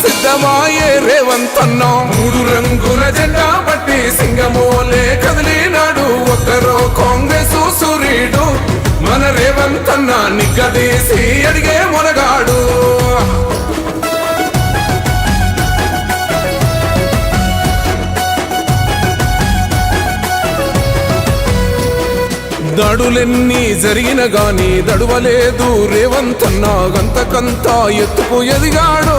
సిద్ధమాయే రేవంతన్నో. మూడు రంగుల జెండా పట్టి సింగమోలే కదిలినాడు. ఒక్కరో కాంగ్రెస్ సూర్యుడు మన రేవంతన్న నిగ్గదీసి అడిగే మునగాడు. దడులెన్ని జరిగిన గాని దడువలేదు రేవంతన్నా. గంతకంతా ఎత్తుకు ఎదిగాడో.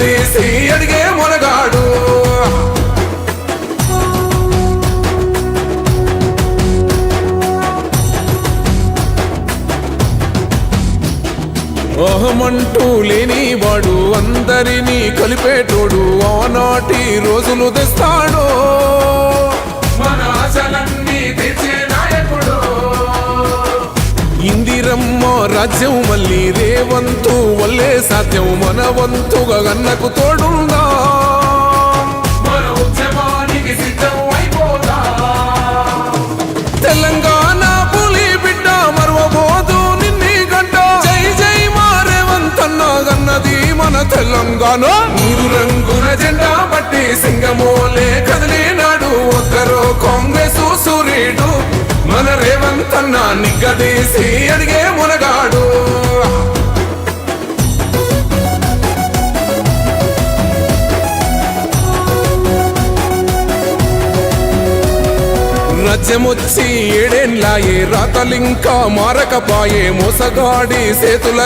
తీసి అడిగే మునగాడు. అహమంటూ లేనివాడు అందరినీ కలిపేటోడు ఆనాటి రోజులు తెస్తాడు. మన ఆశలన్నీ తెచ్చే రమ్మో రాజ్యం మళ్ళీ రేవంతు వల్లే సాధ్యం మన వంతుగా గన్నకు తోడుందా? మన ఉద్యమానికి తెలంగాణ పులి బిడ్డ మరవబోదు నిన్ని గంట. జై జై మారేవంతన్న గన్నది మన తెలంగాణ. మూడు రంగుల జెండా పట్టి సింగమోలే కదిలినాడు ఒక్కరో కాంగ్రెస్ సూర్యుడు మన రేవంతన్న నిగ్గదీసి అడిగే రాజ్యమొచ్చి ఏడేన్లాయే రాతలింకా మారకపాయే మోసగాడి సేతుల